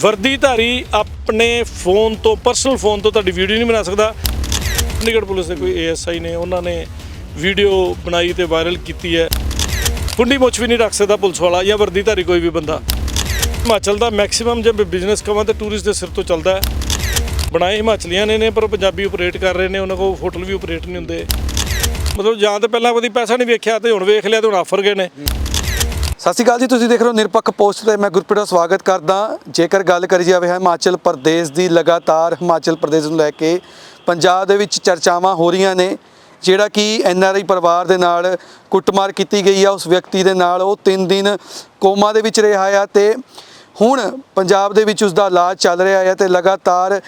ਵਰਦੀਧਾਰੀ ਆਪਣੇ ਫੋਨ ਤੋਂ personal phone ਤੋਂ ਤੁਹਾਡੀ ਵੀਡੀਓ ਨਹੀਂ ਬਣਾ ਸਕਦਾ। ਚੰਡੀਗੜ੍ਹ ਪੁਲਿਸ ਦੇ ਕੋਈ ਏਐਸਆਈ ਨੇ, ਉਹਨਾਂ ਨੇ ਵੀਡੀਓ ਬਣਾਈ ਤੇ ਵਾਇਰਲ ਕੀਤੀ ਹੈ। ਕੁੰਡੀ ਮੁੱਛ ਵੀ ਨਹੀਂ ਰੱਖ ਸਕਦਾ ਪੁਲਿਸ ਵਾਲਾ ਜਾਂ ਵਰਦੀਧਾਰੀ ਕੋਈ ਵੀ ਬੰਦਾ। ਹਿਮਾਚਲ ਦਾ ਮੈਕਸਿਮਮ ਜੇ ਬਿਜ਼ਨਸ ਕਵਾਂ ਤੇ ਟੂਰਿਸਟ ਦੇ ਸਿਰ ਤੋਂ ਚੱਲਦਾ ਹੈ। ਬਣਾਏ ਹਿਮਾਚਲੀਆਂ ਨੇ ਨੇ, ਪਰ ਪੰਜਾਬੀ ਆਪਰੇਟ ਕਰ ਰਹੇ ਨੇ, ਉਹਨਾਂ ਕੋਲ ਹੋਟਲ ਵੀ ਆਪਰੇਟ ਨਹੀਂ ਹੁੰਦੇ। ਮਤਲਬ ਜਾਂ ਤਾਂ ਪਹਿਲਾਂ ਕਦੀ ਪੈਸਾ ਨਹੀਂ ਵੇਖਿਆ ਤੇ ਹੁਣ ਵੇਖ ਲਿਆ ਤੇ ਹੁਣ ਆਫਰ ਗਏ ਨੇ। ਸਤਿ ਸ਼੍ਰੀ ਅਕਾਲ ਜੀ, ਤੁਸੀਂ ਦੇਖ ਰਹੇ ਹੋ ਨਿਰਪੱਖ ਪੋਸਟ ਤੇ ਮੈਂ ਗੁਰਪ੍ਰੀਤ ਦਾ ਸਵਾਗਤ ਕਰਦਾ। ਜੇਕਰ ਗੱਲ ਕਰੀ ਜਾਵੇ ਹਿਮਾਚਲ ਪ੍ਰਦੇਸ਼ ਦੀ, ਲਗਾਤਾਰ ਹਿਮਾਚਲ ਪ੍ਰਦੇਸ਼ ਨੂੰ ਲੈ ਕੇ ਪੰਜਾਬ ਦੇ ਵਿੱਚ ਚਰਚਾਵਾਂ ਹੋ ਰਹੀਆਂ ਨੇ, ਜਿਹੜਾ ਕਿ ਐਨਆਰਆਈ ਪਰਿਵਾਰ ਦੇ ਨਾਲ ਕੁੱਟਮਾਰ ਕੀਤੀ ਗਈ ਆ, ਉਸ ਵਿਅਕਤੀ ਦੇ ਨਾਲ ਉਹ 3 ਦਿਨ ਕੋਮਾ ਦੇ ਵਿੱਚ ਰਿਹਾ ਆ ਤੇ ਹੁਣ ਪੰਜਾਬ ਦੇ ਵਿੱਚ ਉਸ ਦਾ ਇਲਾਜ ਚੱਲ ਰਿਹਾ ਹੈ ਤੇ ਲਗਾਤਾਰ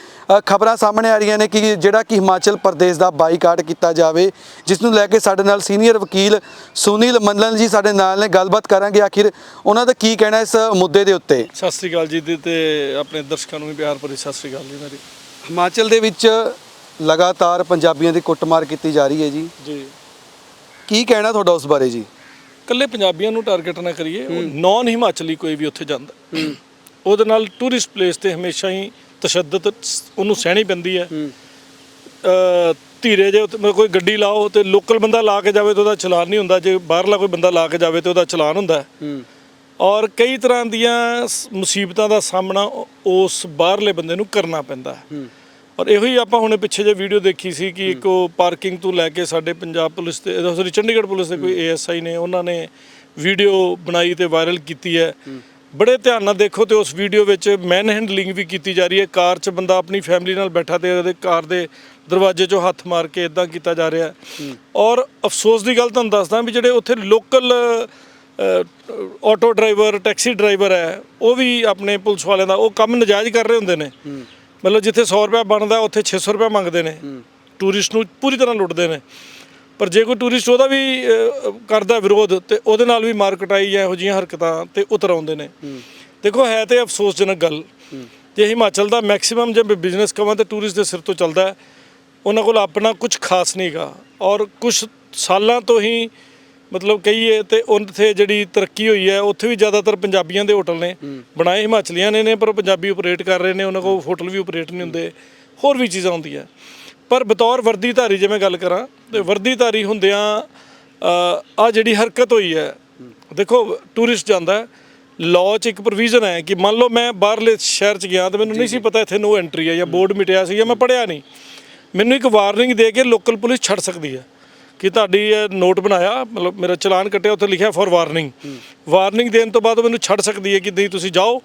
ਖਬਰਾਂ ਸਾਹਮਣੇ ਆ ਰਹੀਆਂ ਨੇ ਕਿ ਜਿਹੜਾ ਕਿ ਹਿਮਾਚਲ ਪ੍ਰਦੇਸ਼ ਦਾ ਬਾਈਕਾਟ ਕੀਤਾ ਜਾਵੇ ਜਿਸ ਨੂੰ ਲੈ ਕੇ ਸਾਡੇ ਨਾਲ ਸੀਨੀਅਰ ਵਕੀਲ ਸੁਨੀਲ ਮੰਡਲ ਜੀ ਸਾਡੇ ਨਾਲ ਨੇ ਗੱਲਬਾਤ ਕਰਾਂਗੇ। ਆਖਿਰ ਉਹਨਾਂ ਦਾ ਕੀ ਕਹਿਣਾ ਇਸ ਮੁੱਦੇ ਦੇ ਉੱਤੇ? ਸਤਿ ਸ੍ਰੀ ਅਕਾਲ ਜੀ ਤੇ ਆਪਣੇ ਦਰਸ਼ਕਾਂ ਨੂੰ ਵੀ ਪਿਆਰ ਭਰੀ ਸਤਿ ਸ੍ਰੀ ਅਕਾਲ ਜੀ ਮੇਰੀ। ਹਿਮਾਚਲ ਦੇ ਵਿੱਚ ਲਗਾਤਾਰ ਪੰਜਾਬੀਆਂ ਦੀ ਕੁੱਟਮਾਰ ਕੀਤੀ ਜਾ ਰਹੀ ਹੈ ਜੀ। ਜੀ। ਕੀ ਕਹਿਣਾ ਤੁਹਾਡਾ ਉਸ ਬਾਰੇ ਜੀ? ਕੱਲੇ ਪੰਜਾਬੀਆਂ ਨੂੰ ਟਾਰਗੇਟ ਨਾ ਕਰੀਏ ਨਾਨ ਹਿਮਾਚਲੀ ਕੋਈ ਵੀ ਉੱਥੇ ਜਾਂਦਾ। ਉਹਦੇ ਨਾਲ ਟੂਰਿਸਟ ਪਲੇਸ ਤੇ ਹਮੇਸ਼ਾ ਹੀ ਤਸ਼ੱਦਦ ਉਹਨੂੰ ਸਹਿਣੀ ਪੈਂਦੀ ਹੈ। ਅ ਧੀਰੇ ਜੇ ਕੋਈ ਗੱਡੀ ਲਾਓ ਤੇ ਲੋਕਲ ਬੰਦਾ ਲਾ ਕੇ ਜਾਵੇ ਤੇ ਉਹਦਾ ਚਲਾਨ ਨਹੀਂ ਹੁੰਦਾ ਜੇ ਬਾਹਰਲਾ ਕੋਈ ਬੰਦਾ ਲਾ ਕੇ ਜਾਵੇ ਤੇ ਉਹਦਾ ਚਲਾਨ ਹੁੰਦਾ। ਔਰ ਕਈ ਤਰ੍ਹਾਂ ਦੀਆਂ ਮੁਸੀਬਤਾਂ ਦਾ ਸਾਹਮਣਾ ਉਸ ਬਾਹਰਲੇ ਬੰਦੇ ਨੂੰ ਕਰਨਾ ਪੈਂਦਾ ਹੈ। ਔਰ ਇਹੋ ਹੀ ਆਪਾਂ ਹੁਣੇ ਪਿੱਛੇ ਜੇ ਵੀਡੀਓ ਦੇਖੀ ਸੀ ਕਿ ਇੱਕ ਉਹ ਪਾਰਕਿੰਗ ਤੋਂ ਲੈ ਕੇ ਸਾਡੇ ਪੰਜਾਬ ਪੁਲਿਸ ਤੇ ਸੌਰੀ ਚੰਡੀਗੜ੍ਹ ਪੁਲਿਸ ਦੇ ਕੋਈ ਏਐਸਆਈ ਨੇ ਉਹਨਾਂ ਨੇ ਵੀਡੀਓ ਬਣਾਈ ਤੇ ਵਾਇਰਲ ਕੀਤੀ ਹੈ। ਬੜੇ ਧਿਆਨ ਨਾਲ ਦੇਖੋ ਤੇ ਉਸ ਵੀਡੀਓ ਵਿੱਚ ਮੈਨ ਹੈਂਡਲਿੰਗ ਵੀ ਕੀਤੀ ਜਾ ਰਹੀ ਹੈ। ਕਾਰ 'ਚ ਬੰਦਾ ਆਪਣੀ ਫੈਮਿਲੀ ਨਾਲ ਬੈਠਾ ਤੇ ਉਹਦੇ ਕਾਰ ਦੇ ਦਰਵਾਜ਼ੇ 'ਚੋਂ ਹੱਥ ਮਾਰ ਕੇ ਇਦਾਂ ਕੀਤਾ ਜਾ ਰਿਹਾ ਔਰ ਅਫਸੋਸ ਦੀ ਗੱਲ ਤੁਹਾਨੂੰ ਦੱਸਦਾ ਵੀ ਜਿਹੜੇ ਉੱਥੇ local auto driver taxi driver ਹੈ ਉਹ ਵੀ ਆਪਣੇ ਪੁਲਿਸ ਵਾਲਿਆਂ ਦਾ ਉਹ ਕੰਮ ਨਜਾਇਜ਼ ਕਰ ਰਹੇ ਹੁੰਦੇ ਨੇ। ਮਤਲਬ ਜਿੱਥੇ 100 ਰੁਪਏ ਬਣਦਾ ਉੱਥੇ 600 ਰੁਪਏ ਮੰਗਦੇ ਨੇ। ਟੂਰਿਸਟ ਨੂੰ ਪੂਰੀ ਤਰ੍ਹਾਂ ਲੁੱਟਦੇ ਨੇ। ਪਰ ਜੇ ਕੋਈ ਟੂਰਿਸਟ ਉਹਦਾ ਵੀ ਕਰਦਾ ਵਿਰੋਧ ਤੇ ਉਹਦੇ ਨਾਲ ਵੀ ਮਾਰ ਕਟਾਈ ਜਾਂ ਇਹੋ ਜਿਹੀਆਂ ਹਰਕਤਾਂ ਤੇ ਉਤਰ ਆਉਂਦੇ ਨੇ। ਦੇਖੋ ਹੈ ਤੇ ਅਫਸੋਸਜਨਕ ਗੱਲ। ਜੇ ਹਿਮਾਚਲ ਦਾ ਮੈਕਸਿਮਮ ਜੇ ਬਿਜ਼ਨਸ ਕਮਾਂ ਤੇ ਟੂਰਿਸਟ ਦੇ ਸਿਰ ਤੋਂ ਚੱਲਦਾ ਹੈ ਉਹਨਾਂ ਕੋਲ ਆਪਣਾ ਕੁਝ ਖਾਸ ਨਹੀਂਗਾ ਔਰ ਕੁਝ ਸਾਲਾਂ ਤੋਂ ਹੀ ਮਤਲਬ ਕਹੀਏ ਤੇ ਉੱਥੇ ਜਿਹੜੀ ਤਰੱਕੀ ਹੋਈ ਹੈ ਉੱਥੇ ਵੀ ਜ਼ਿਆਦਾਤਰ ਪੰਜਾਬੀਆਂ ਦੇ ਹੋਟਲ ਨੇ ਬਣਾਏ ਹਿਮਾਚਲੀਆਂ ਨੇ ਨੇ ਪਰ ਪੰਜਾਬੀ ਆਪਰੇਟ ਕਰ ਰਹੇ ਨੇ ਉਹਨਾਂ ਕੋਲ ਹੋਟਲ ਵੀ ਆਪਰੇਟ ਨਹੀਂ ਹੁੰਦੇ ਹੋਰ ਵੀ ਚੀਜ਼ਾਂ ਹੁੰਦੀਆਂ। ਪਰ ਬਤੌਰ ਵਰਦੀਧਾਰੀ ਜੇ ਮੈਂ ਗੱਲ ਕਰਾਂ ਤੇ ਵਰਦੀਧਾਰੀ ਹੁੰਦਿਆਂ ਆ ਜਿਹੜੀ ਹਰਕਤ ਹੋਈ ਹੈ ਦੇਖੋ ਟੂਰਿਸਟ ਜਾਂਦਾ ਲਾਅ 'ਚ ਇੱਕ ਪ੍ਰੋਵੀਜ਼ਨ ਹੈ ਕਿ ਮੰਨ ਲਓ ਮੈਂ ਬਾਹਰਲੇ ਸ਼ਹਿਰ 'ਚ ਗਿਆ ਤੇ ਮੈਨੂੰ ਨਹੀਂ ਸੀ ਪਤਾ ਇੱਥੇ ਨੋ ਐਂਟਰੀ ਹੈ ਜਾਂ ਬੋਰਡ ਮਿਟਿਆ ਸੀ ਜਾਂ ਮੈਂ ਪੜਿਆ ਨਹੀਂ। ਮੈਨੂੰ ਇੱਕ ਵਾਰਨਿੰਗ ਦੇ ਕੇ ਲੋਕਲ ਪੁਲਿਸ ਛੱਡ ਸਕਦੀ ਹੈ। ਕਿ ਤੁਹਾਡੀ ਇਹ ਨੋਟ ਬਣਾਇਆ ਮਤਲਬ ਮੇਰਾ ਚਲਾਨ ਕੱਟਿਆ ਉੱਥੇ ਲਿਖਿਆ ਫॉर ਵਾਰਨਿੰਗ ਵਾਰਨਿੰਗ ਦੇਣ ਤੋਂ ਬਾਅਦ ਉਹ ਮੈਨੂੰ ਛੱਡ ਸਕਦੀ ਹੈ ਕਿ ਨਹੀਂ ਤੁਸੀਂ ਜਾਓ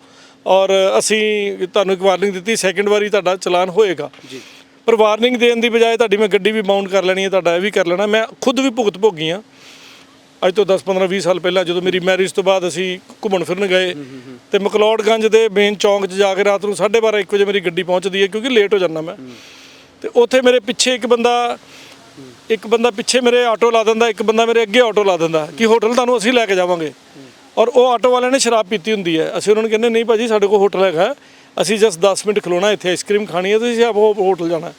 ਔਰ ਅਸੀਂ ਤੁਹਾਨੂੰ ਇੱਕ ਵਾਰਨਿੰਗ ਦਿੱਤੀ ਸੈਕਿੰਡ ਵਾਰੀ ਤੁਹਾਡਾ ਚਲਾਨ ਹੋਏਗਾ। ਜੀ। ਪਰ ਵਾਰਨਿੰਗ ਦੇਣ ਦੀ ਬਜਾਏ ਤੁਹਾਡੀ ਮੈਂ ਗੱਡੀ ਵੀ ਬਾਉਂਡ ਕਰ ਲੈਣੀ ਹੈ ਤੁਹਾਡਾ ਇਹ ਵੀ ਕਰ ਲੈਣਾ। ਮੈਂ ਖੁਦ ਵੀ ਭੁਗਤ ਭੋਗੀ ਹਾਂ। ਅੱਜ ਤੋਂ 10 15 20 ਸਾਲ ਪਹਿਲਾਂ ਜਦੋਂ ਮੇਰੀ ਮੈਰਿਜ ਤੋਂ ਬਾਅਦ ਅਸੀਂ ਘੁੰਮਣ ਫਿਰਨ ਗਏ ਤੇ ਮਕਲੌੜਗੰਜ ਦੇ ਮੇਨ ਚੌਂਕ 'ਚ ਜਾ ਕੇ ਰਾਤ ਨੂੰ 12:30 1 ਵਜੇ ਮੇਰੀ ਗੱਡੀ ਪਹੁੰਚਦੀ ਹੈ ਕਿਉਂਕਿ ਲੇਟ ਹੋ ਜਾਂਦਾ ਮੈਂ। ਤੇ ਉੱਥੇ ਮੇਰੇ ਪਿੱਛੇ ਇੱਕ ਬੰਦਾ ਇੱਕ ਬੰਦਾ ਪਿੱਛੇ ਮੇਰੇ ਆਟੋ ਲਾ ਦਿੰਦਾ ਇੱਕ ਬੰਦਾ ਮੇਰੇ ਅੱਗੇ ਆਟੋ ਲਾ ਦਿੰਦਾ ਕਿ ਹੋਟਲ ਤੁਹਾਨੂੰ ਅਸੀਂ ਲੈ ਕੇ ਜਾਵਾਂਗੇ। ਔਰ ਉਹ ਆਟੋ ਵਾਲਿਆਂ ਨੇ ਸ਼ਰਾਬ ਪੀਤੀ ਹੁੰਦੀ ਹੈ। ਅਸੀਂ ਉਹਨਾਂ ਨੂੰ ਕਹਿੰਦੇ ਨਹੀਂ ਭਾਜੀ ਸਾਡੇ ਕੋਲ ਹੋਟਲ ਹੈਗਾ। ਅਸੀਂ ਜਸਟ 10 ਮਿੰਟ ਖਲੋਣਾ ਇੱਥੇ ਆਈਸਕ੍ਰੀਮ ਖਾਣੀ ਹੈ ਤੁਸੀਂ ਆਪ ਹੋਟਲ ਜਾਣਾ।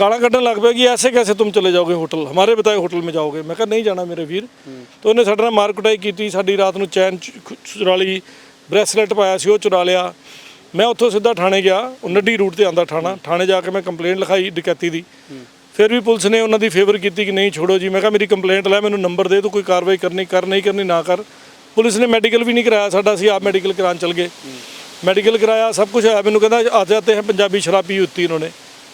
ਗਾਲਾਂ ਕੱਢਣ ਲੱਗ ਪਿਆ ਕਿ ਐਸੇ ਕੈਸੇ ਤੁਮ ਚਲੇ ਜਾਓਗੇ ਹੋਟਲ? ਹਮਾਰੇ ਬਤਾਏ ਹੋਟਲ में ਜਾਓਗੇ? ਮੈਂ ਕਿਹਾ ਨਹੀਂ ਜਾਣਾ ਮੇਰੇ ਵੀਰ। ਤੇ ਉਹਨੇ ਸਾਡੇ ਨਾਲ ਮਾਰ ਕੁਟਾਈ ਕੀਤੀ ਸਾਡੀ ਰਾਤ ਨੂੰ ਚੈਨ ਚੁਰਾ ਲਈ ਬ੍ਰੈਸਲੇਟ ਪਾਇਆ ਸੀ ਉਹ ਚੁਰਾ ਲਿਆ। ਮੈਂ ਉੱਥੋਂ ਸਿੱਧਾ ਥਾਣੇ ਗਿਆ ਉਹ ਨੱਡੀ ਰੂਟ ਤੇ ਆਂਦਾ ਥਾਣਾ। ਥਾਣੇ ਜਾ ਕੇ ਮੈਂ ਕੰਪਲੇਂਟ ਲਿਖਾਈ ਡਕੈਤੀ ਦੀ। ਫਿਰ ਵੀ ਪੁਲਿਸ ਨੇ ਉਹਨਾਂ ਦੀ ਫੇਵਰ ਕੀਤੀ ਕਿ ਨਹੀਂ ਛੋੜੋ ਜੀ। ਮੈਂ ਕਿਹਾ ਮੇਰੀ ਕੰਪਲੇਂਟ ਲੈ ਮੈਨੂੰ ਨੰਬਰ ਦੇ ਤੂੰ ਕੋਈ ਕਾਰਵਾਈ ਕਰਨੀ ਕਰ ਨਹੀਂ ਕਰਨੀ ਨਾ ਕਰ। ਪੁਲਿਸ ਨੇ ਮੈਡੀਕਲ ਵੀ ਨਹੀਂ ਕਰਾਇਆ ਸਾਡਾ ਅਸੀਂ ਆਪ ਮੈਡੀਕਲ ਕਰਾਉਣ ਚਲ ਗਏ। ਮੈਡੀਕਲ ਕਰਾਇਆ ਸਭ ਕੁਝ ਹੋਇਆ। ਮੈਨੂੰ ਕਹਿੰਦਾ ਆ ਜਾਤੇ ਹੈ ਪੰਜਾਬੀ ਸ਼ਰਾਬੀ ਉੱਤੀ ਇਹਨਾਂ ਨੇ।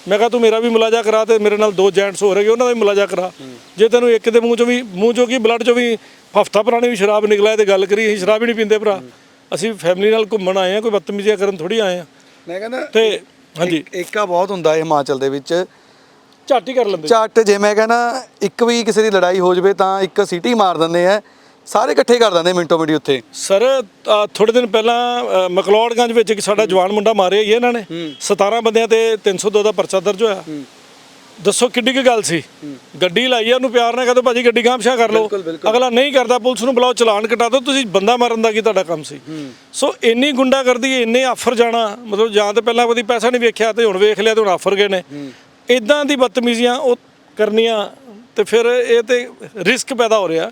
ਮੈਂ ਕਿਹਾ ਤੂੰ ਮੇਰਾ ਵੀ ਮੁਲਾਜ਼ਾ ਕਰਾ ਤੇ ਮੇਰੇ ਨਾਲ ਦੋ ਜੈਂਟਸ ਹੋ ਰਹੇ ਉਹਨਾਂ ਦਾ ਵੀ ਮੁਲਾਜ਼ਾ ਕਰਾ। ਜੇ ਤੈਨੂੰ ਇੱਕ ਦੇ ਮੂੰਹ ਚੋਂ ਵੀ ਮੂੰਹ ਚੋਂ ਕੀ ਬਲੱਡ ਚੋਂ ਵੀ ਹਫਤਾ ਪੁਰਾਣੀ ਵੀ ਸ਼ਰਾਬ ਨਿਕਲਿਆ ਤੇ ਗੱਲ ਕਰੀ ਅਸੀਂ ਸ਼ਰਾਬ ਹੀ ਨਹੀਂ ਪੀਂਦੇ ਭਰਾ। ਅਸੀਂ ਫੈਮਿਲੀ ਨਾਲ ਘੁੰਮਣ ਆਏ ਆ ਕੋਈ ਬਦਤਮੀਜ਼ੀਆਂ ਕਰਨ ਥੋੜੀ ਆਏ ਆ ਮੈਂ ਕਹਿੰਦਾ ਤੇ ਹਾਂਜੀ। ਏਕਾ ਬਹੁਤ ਹੁੰਦਾ ਹੈ ਹਿਮਾਚਲ ਦੇ ਵਿੱਚ ਝੱਟ ਹੀ ਕਰ ਲੈਂਦੇ ਝੱਟ ਜੇ ਮੈਂ ਕਹਿੰਦਾ ਇੱਕ ਵੀ ਕਿਸੇ ਦੀ ਲੜਾਈ ਹੋ ਜਵੇ ਤਾਂ ਇੱਕ ਸੀਟੀ ਮਾਰ ਦਿੰਦੇ ਆ। ਸਾਰੇ ਇਕੱਠੇ ਕਰ ਦਿੰਦੇ ਮਿੰਟੋ ਮਿੰਟੀ ਉੱਥੇ। ਸਰ ਥੋੜੇ ਦਿਨ ਪਹਿਲਾਂ ਮਕਲੌੜਗੰਜ ਵਿੱਚ ਇੱਕ ਸਾਡਾ ਜਵਾਨ ਮੁੰਡਾ ਮਾਰਿਆ ਹੀ ਇਹਨਾਂ ਨੇ। 17 ਬੰਦਿਆਂ ਤੇ 302 ਦਾ ਪਰਚਾ ਦਰਜ ਹੋਇਆ। ਦੱਸੋ ਕਿੱਡੀ ਕੀ ਗੱਲ ਸੀ? ਗੱਡੀ ਲਾਈ ਆ ਉਹਨੂੰ ਪਿਆਰ ਨਾਲ ਕਹਿੰਦੇ ਭਾਜੀ ਗੱਡੀ ਗਾਂਭਸ਼ਾ ਕਰ ਲਓ। ਅਗਲਾ ਨਹੀਂ ਕਰਦਾ ਪੁਲਿਸ ਨੂੰ ਬੁਲਾਓ ਚਲਾਨ ਕਟਾ ਦਿਓ ਤੁਸੀਂ ਬੰਦਾ ਮਾਰਨ ਦਾ ਕੀ ਤੁਹਾਡਾ ਕੰਮ ਸੀ? ਸੋ ਇੰਨੀ ਗੁੰਡਾ ਕਰਦੀ ਇੰਨੇ ਆਫਰ ਜਾਣਾ ਮਤਲਬ ਜਾਂ ਤੇ ਪਹਿਲਾਂ ਕਦੀ ਪੈਸਾ ਨਹੀਂ ਵੇਖਿਆ ਤੇ ਹੁਣ ਵੇਖ ਲਿਆ ਤੇ ਹੁਣ ਆਫਰ ਗਏ ਨੇ। ਇਦਾਂ ਦੀ ਬਦਤਮੀਜ਼ੀਆਂ ਉਹ ਕਰਨੀਆਂ ਤੇ ਫਿਰ ਇਹ ਤੇ ਰਿਸਕ ਪੈਦਾ ਹੋ ਰਿਹਾ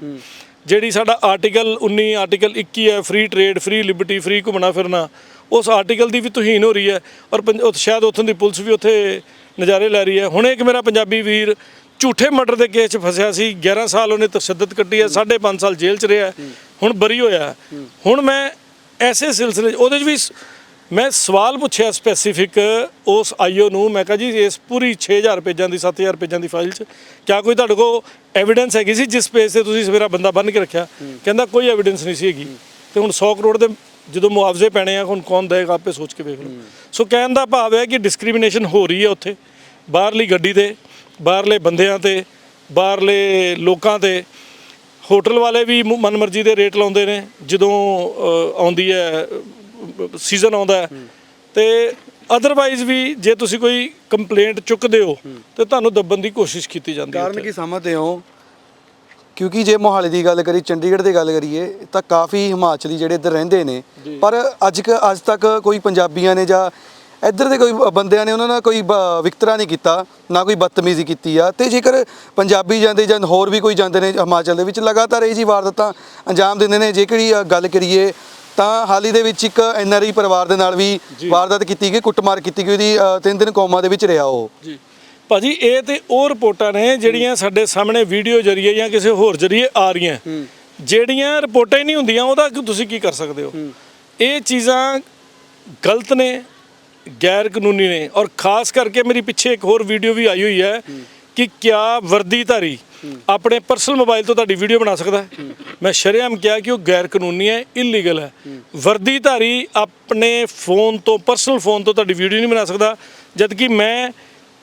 ਜਿਹੜੀ ਸਾਡਾ ਆਰਟੀਕਲ 19 ਆਰਟੀਕਲ 21 ਹੈ free trade free liberty free ਘੁੰਮਣਾ ਫਿਰਨਾ ਉਸ ਆਰਟੀਕਲ ਦੀ ਵੀ ਤੋਹੀਨ ਹੋ ਰਹੀ ਹੈ ਔਰ ਸ਼ਾਇਦ ਉੱਥੋਂ ਦੀ ਪੁਲਿਸ ਵੀ ਉੱਥੇ ਨਜ਼ਾਰੇ ਲੈ ਰਹੀ ਹੈ ਹੁਣ ਇੱਕ ਮੇਰਾ ਪੰਜਾਬੀ ਵੀਰ ਝੂਠੇ ਮਰਡਰ ਦੇ ਕੇਸ 'ਚ ਫਸਿਆ ਸੀ 11 ਸਾਲ ਉਹਨੇ ਤਸ਼ੱਦਦ ਕੱਟੀ ਹੈ 5.5 ਸਾਲ ਜੇਲ੍ਹ 'ਚ ਰਿਹਾ। ਹੁਣ ਬਰੀ ਹੋਇਆ। ਹੁਣ ਮੈਂ ਐਸੇ ਸਿਲਸਿਲੇ ਉਹਦੇ 'ਚ ਵੀ ਮੈਂ ਸਵਾਲ ਪੁੱਛਿਆ ਸਪੈਸੀਫਿਕ ਉਸ ਆਈਓ ਨੂੰ ਮੈਂ ਕਿਹਾ ਜੀ ਇਸ ਪੂਰੀ 6000 ਪੇਜਾਂ ਦੀ 7000 ਪੇਜਾਂ ਦੀ ਫਾਈਲ 'ਚ ਕਿਆ ਕੋਈ ਤੁਹਾਡੇ ਕੋਲ ਐਵੀਡੈਂਸ ਹੈਗੀ ਸੀ ਜਿਸ ਪੇਜ ਤੇ ਤੁਸੀਂ ਸਵੇਰਾ ਬੰਦਾ ਬੰਨ ਕੇ ਰੱਖਿਆ? ਕਹਿੰਦਾ ਕੋਈ ਐਵੀਡੈਂਸ ਨਹੀਂ ਸੀ ਹੈਗੀ। ਤੇ ਹੁਣ 100 ਕਰੋੜ ਦੇ ਜਦੋਂ ਮੁਆਵਜ਼ੇ ਪੈਣੇ ਆ ਹੁਣ ਕੌਣ ਦੇਗਾ ਆਪੇ ਸੋਚ ਕੇ ਵੇਖ ਲਓ। ਸੋ ਕਹਿਣ ਦਾ ਭਾਵ ਹੈ ਕਿ ਡਿਸਕ੍ਰਿਮੀਨੇਸ਼ਨ ਹੋ ਰਹੀ ਹੈ ਉੱਥੇ। ਬਾਹਰਲੀ ਗੱਡੀ ਤੇ ਬਾਹਰਲੇ ਬੰਦਿਆਂ ਤੇ ਬਾਹਰਲੇ ਲੋਕਾਂ ਤੇ। ਹੋਟਲ ਵਾਲੇ ਵੀ ਮਨਮਰਜ਼ੀ ਦੇ ਰੇਟ ਲਾਉਂਦੇ ਨੇ। ਜਦੋਂ ਆਉਂਦੀ ਹੈ ਸੀਜ਼ਨ ਆਉਂਦਾ ਤੇ ਅਦਰਵਾਈਜ਼ ਵੀ ਜੇ ਤੁਸੀਂ ਕੋਈ ਕੰਪਲੇਂਟ ਚੁੱਕਦੇ ਹੋ ਤੇ ਤੁਹਾਨੂੰ ਦੱਬਣ ਦੀ ਕੋਸ਼ਿਸ਼ ਕੀਤੀ ਜਾਂਦੀ ਹੈ ਕਾਰਨ। ਕੀ ਸਮਝਦੇ ਹੋ? ਕਿਉਂਕਿ ਜੇ ਮੋਹਾਲੀ ਦੀ ਗੱਲ ਕਰੀ ਚੰਡੀਗੜ੍ਹ ਦੀ ਗੱਲ ਕਰੀਏ ਤਾਂ ਕਾਫੀ ਹਿਮਾਚਲੀ ਜਿਹੜੇ ਇੱਧਰ ਰਹਿੰਦੇ ਨੇ। ਪਰ ਅੱਜ ਕ ਅੱਜ ਤੱਕ ਕੋਈ ਪੰਜਾਬੀਆਂ ਨੇ ਜਾਂ ਇੱਧਰ ਦੇ ਕੋਈ ਬੰਦਿਆਂ ਨੇ ਉਹਨਾਂ ਨਾਲ ਕੋਈ ਵਿਤਕਰਾ ਨਹੀਂ ਕੀਤਾ ਨਾ ਕੋਈ ਬਦਤਮੀਜ਼ੀ ਕੀਤੀ ਆ। ਤੇ ਜੇਕਰ ਪੰਜਾਬੀ ਜਾਂਦੇ ਜਾਂ ਹੋਰ ਵੀ ਕੋਈ ਜਾਂਦੇ ਨੇ ਹਿਮਾਚਲ ਦੇ ਵਿੱਚ ਲਗਾਤਾਰ ਇਹ ਜੀ ਵਾਰਦਾਤਾਂ ਅੰਜਾਮ ਦਿੰਦੇ ਨੇ। ਜੇਕਰ ਗੱਲ ਕਰੀਏ ਤਾਂ ਹਾਲ ਹੀ ਦੇ ਵਿੱਚ ਇੱਕ ਐਨਆਰਆਈ ਪਰਿਵਾਰ ਦੇ ਨਾਲ ਵੀ ਵਾਰਦਾਤ ਕੀਤੀ ਗਈ ਕੁੱਟਮਾਰ ਕੀਤੀ ਗਈ ਉਹਦੀ ਤਿੰਨ ਦਿਨ ਕੋਮਾ ਦੇ ਵਿੱਚ ਰਿਹਾ ਉਹ। ਜੀ। ਭਾਜੀ ਇਹ ਤੇ ਉਹ ਰਿਪੋਰਟਾਂ ਨੇ ਜਿਹੜੀਆਂ ਸਾਡੇ ਸਾਹਮਣੇ ਵੀਡੀਓ ਜਰੀਏ ਜਾਂ ਕਿਸੇ ਹੋਰ ਜਰੀਏ ਆ ਰਹੀਆਂ। ਜਿਹੜੀਆਂ ਰਿਪੋਰਟਾਂ ਹੀ ਨਹੀਂ ਹੁੰਦੀਆਂ ਉਹਦਾ ਤੁਸੀਂ ਕੀ ਕਰ ਸਕਦੇ ਹੋ? ਇਹ ਚੀਜ਼ਾਂ ਗਲਤ ਨੇ ਗੈਰ ਕਾਨੂੰਨੀ ਨੇ। ਔਰ ਖਾਸ ਕਰਕੇ ਮੇਰੀ ਪਿੱਛੇ ਇੱਕ ਹੋਰ ਵੀਡੀਓ ਵੀ ਆਈ ਹੋਈ ਹੈ। ਕਿ ਕਿਆ ਵਰਦੀਧਾਰੀ ਆਪਣੇ ਪਰਸਨਲ ਮੋਬਾਈਲ ਤੋਂ ਤੁਹਾਡੀ ਵੀਡੀਓ ਬਣਾ ਸਕਦਾ ਹੈ? ਮੈਂ ਸ਼ਰੇਆਮ ਕਿਹਾ ਕਿ ਉਹ ਗੈਰ ਕਾਨੂੰਨੀ ਹੈ ਇਲੀਗਲ ਹੈ। ਵਰਦੀਧਾਰੀ ਆਪਣੇ ਫੋਨ ਤੋਂ ਪਰਸਨਲ ਫੋਨ ਤੋਂ ਤੁਹਾਡੀ ਵੀਡੀਓ ਨਹੀਂ ਬਣਾ ਸਕਦਾ। ਜਦ ਕਿ ਮੈਂ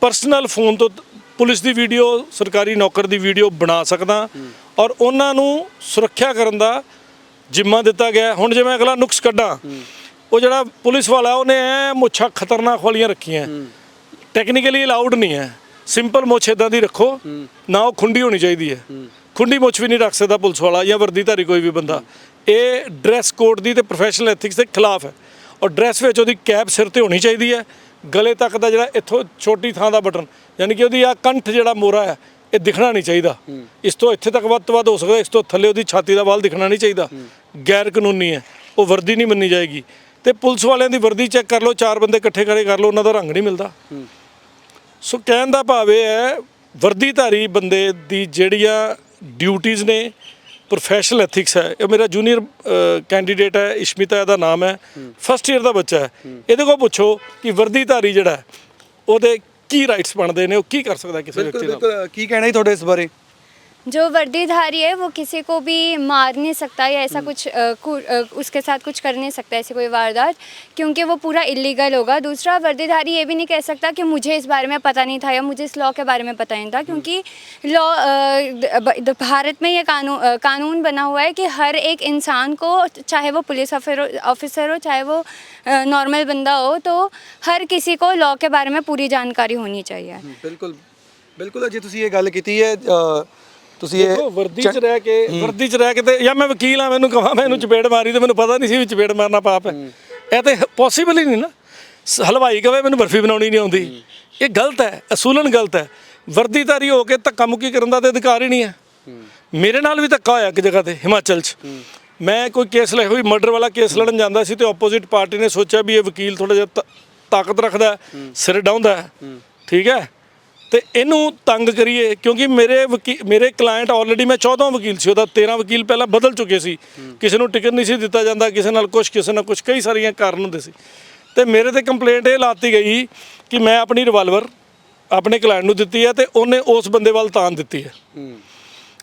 ਪਰਸਨਲ ਫੋਨ ਤੋਂ ਪੁਲਿਸ ਦੀ ਵੀਡੀਓ ਸਰਕਾਰੀ ਨੌਕਰ ਦੀ ਵੀਡੀਓ ਬਣਾ ਸਕਦਾ। ਔਰ ਉਹਨਾਂ ਨੂੰ ਸੁਰੱਖਿਆ ਕਰਨ ਦਾ ਜਿੰਮਾ ਦਿੱਤਾ ਗਿਆ। ਹੁਣ ਜੇ ਮੈਂ ਅਗਲਾ ਨੁਕਸ ਕੱਢਾਂ ਉਹ ਜਿਹੜਾ ਪੁਲਿਸ ਵਾਲਾ ਉਹਨੇ ਐ ਮੁੱਛਾਂ ਖਤਰਨਾਕ ਵਾਲੀਆਂ ਰੱਖੀਆਂ। ਟੈਕਨੀਕਲੀ ਅਲਾਉਡ ਨਹੀਂ ਹੈ। ਸਿੰਪਲ ਮੁੱਛ ਇਦਾਂ ਦੀ ਰੱਖੋ ਨਾ ਉਹ ਖੁੰਡੀ ਹੋਣੀ ਚਾਹੀਦੀ ਹੈ। ਖੁੰਡੀ ਮੁੱਛ ਵੀ ਨਹੀਂ ਰੱਖ ਸਕਦਾ ਪੁਲਿਸ ਵਾਲਾ ਜਾਂ ਵਰਦੀਧਾਰੀ ਕੋਈ ਵੀ ਬੰਦਾ। ਇਹ ਡਰੈਸ ਕੋਡ ਦੀ ਤੇ ਪ੍ਰੋਫੈਸ਼ਨਲ ਐਥਿਕਸ ਦੇ ਖਿਲਾਫ ਹੈ। ਔਰ ਡਰੈਸ ਵਿੱਚ ਉਹਦੀ ਕੈਪ ਸਿਰ ਤੇ ਹੋਣੀ ਚਾਹੀਦੀ ਹੈ। ਗਲੇ ਤੱਕ ਦਾ ਜਿਹੜਾ ਇੱਥੋਂ ਛੋਟੀ ਥਾਂ ਦਾ ਬਟਨ ਯਾਨੀ ਕਿ ਉਹਦੀ ਆ ਕੰਠ ਜਿਹੜਾ ਮੋਰਾ ਹੈ ਇਹ ਦਿਖਣਾ ਨਹੀਂ ਚਾਹੀਦਾ। ਇਸ ਤੋਂ ਇੱਥੇ ਤੱਕ ਵੱਧ ਤੋਂ ਵੱਧ ਹੋ ਸਕਦਾ ਇਸ ਤੋਂ ਥੱਲੇ ਉਹਦੀ ਛਾਤੀ ਦਾ ਵਾਲ ਦਿਖਣਾ ਨਹੀਂ ਚਾਹੀਦਾ। ਗੈਰ ਕਾਨੂੰਨੀ ਹੈ। ਉਹ ਵਰਦੀ ਨਹੀਂ ਮੰਨੀ ਜਾਏਗੀ। ਤੇ ਪੁਲਿਸ ਵਾਲਿਆਂ ਦੀ ਵਰਦੀ ਚੈੱਕ ਕਰ ਲਓ ਚਾਰ ਬੰਦੇ ਇਕੱਠੇ ਕਰੇ ਕਰ ਲਓ ਉਹਨਾਂ ਦਾ ਰੰਗ ਨਹੀਂ ਮਿਲਦਾ। ਸੋ ਕਹਿਣ ਦਾ ਭਾਵ ਇਹ ਹੈ ਵਰਦੀਧਾਰੀ ਬੰਦੇ ਦੀ ਜਿਹੜੀਆਂ ਡਿਊਟੀਆਂ ਨੇ ਪ੍ਰੋਫੈਸ਼ਨਲ ਐਥਿਕਸ ਹੈ। ਇਹ ਮੇਰਾ ਜੂਨੀਅਰ ਕੈਂਡੀਡੇਟ ਹੈ ਇਸ਼ਮਿਤਾ ਇਹਦਾ ਨਾਮ ਹੈ। ਫਸਟ ਈਅਰ ਦਾ ਬੱਚਾ ਹੈ। ਇਹਦੇ ਕੋਲ ਪੁੱਛੋ ਕਿ ਵਰਦੀਧਾਰੀ ਜਿਹੜਾ ਹੈ, ਉਹਦੇ ਕੀ ਰਾਈਟਸ ਬਣਦੇ ਨੇ ਉਹ ਕੀ ਕਰ ਸਕਦਾ ਕਿਸੇ ਵਿਅਕਤੀ ਨਾਲ? ਬਿਲਕੁਲ। ਕੀ ਕਹਿਣਾ ਜੀ ਤੁਹਾਡੇ ਇਸ ਬਾਰੇ? जो वर्दीधारी है वो किसी को भी मार नहीं सकता या ऐसा कुछ अ, कु- अ, उसके साथ कुछ कर नहीं सकता ऐसी कोई वारदात क्योंकि वो पूरा इलीगल होगा दूसरा वर्दीधारी ये भी नहीं कह सकता कि मुझे इस बारे में पता नहीं था या मुझे इस लॉ के बारे में पता नहीं था क्योंकि लॉ भारत में ये कानून अ, कानून बना हुआ है कि हर एक इंसान को चाहे वो पुलिस ऑफिसर ऑफिसर हो चाहे वो नॉर्मल बंदा हो तो हर किसी को लॉ के बारे में पूरी जानकारी होनी चाहिए ਬਿਲਕੁਲ ਬਿਲਕੁਲ ਜੇ ਤੁਸੀਂ ਇਹ ਗੱਲ ਕੀਤੀ ਹੈ ਅ, ਤੁਸੀਂ ਇਹ ਵਰਦੀ 'ਚ ਰਹਿ ਕੇ ਵਰਦੀ 'ਚ ਰਹਿ ਕੇ ਤੇ ਜਾਂ ਮੈਂ ਵਕੀਲ ਆ ਮੈਨੂੰ ਕਹਾਂ ਮੈਂ ਇਹਨੂੰ ਚਪੇੜ ਮਾਰੀ ਤੇ ਮੈਨੂੰ ਪਤਾ ਨਹੀਂ ਸੀ ਵੀ ਚਪੇੜ ਮਾਰਨਾ ਪਾਪ ਹੈ। ਇਹ ਤੇ ਪੋਸੀਬਲ ਹੀ ਨਹੀਂ ਨਾ। ਹਲਵਾਈ ਕਵੇ ਮੈਨੂੰ ਬਰਫੀ ਬਣਾਉਣੀ ਨਹੀਂ ਆਉਂਦੀ। ਇਹ ਗਲਤ ਹੈ ਅਸੂਲਨ ਗਲਤ ਹੈ। ਵਰਦੀਧਾਰੀ ਹੋ ਕੇ ਧੱਕਾ ਮੁੱਕੀ ਕਰਨ ਦਾ ਤੇ ਅਧਿਕਾਰ ਹੀ ਨਹੀਂ ਹੈ। ਮੇਰੇ ਨਾਲ ਵੀ ਧੱਕਾ ਹੋਇਆ ਇੱਕ ਜਗ੍ਹਾ ਤੇ ਹਿਮਾਚਲ 'ਚ। ਮੈਂ ਕੋਈ ਕੇਸ ਲੈ ਹੋਈ ਮਰਡਰ ਵਾਲਾ ਕੇਸ ਲੜਨ ਜਾਂਦਾ ਸੀ ਤੇ ਆਪੋਜ਼ਿਟ ਪਾਰਟੀ ਨੇ ਸੋਚਿਆ ਵੀ ਇਹ ਵਕੀਲ ਥੋੜਾ ਜਿਹਾ ਤਾਕਤ ਰੱਖਦਾ ਸਿਰ ਡਾਉਂਦਾ ਠੀਕ ਹੈ? ਤੇ ਇਹਨੂੰ ਤੰਗ ਕਰੀਏ, ਕਿਉਂਕਿ ਮੇਰੇ ਵਕੀ, ਮੇਰੇ ਕਲਾਇੰਟ ਆਲਰੇਡੀ ਮੈਂ 14ਵਾਂ ਵਕੀਲ ਸੀ, ਉਹਦਾ 13 ਵਕੀਲ ਪਹਿਲਾਂ ਬਦਲ ਚੁੱਕੇ ਸੀ। ਕਿਸੇ ਨੂੰ ਟਿਕਟ ਨਹੀਂ ਸੀ ਦਿੱਤਾ ਜਾਂਦਾ, ਕਿਸੇ ਨਾਲ ਕੁਝ ਕਿਸੇ ਨਾਲ ਕੁਝ ਕਈ ਸਾਰੀਆਂ ਕਾਰਨ ਹੁੰਦੇ ਸੀ। ਤੇ ਮੇਰੇ ਤੇ ਕੰਪਲੇਂਟ ਇਹ ਲਾਤੀ ਗਈ ਕਿ ਮੈਂ ਆਪਣੀ ਰਿਵਾਲਵਰ ਆਪਣੇ ਕਲਾਇੰਟ ਨੂੰ ਦਿੱਤੀ ਹੈ ਤੇ ਉਹਨੇ ਉਸ ਬੰਦੇ ਵੱਲ ਤਾਨ ਦਿੱਤੀ ਹੈ।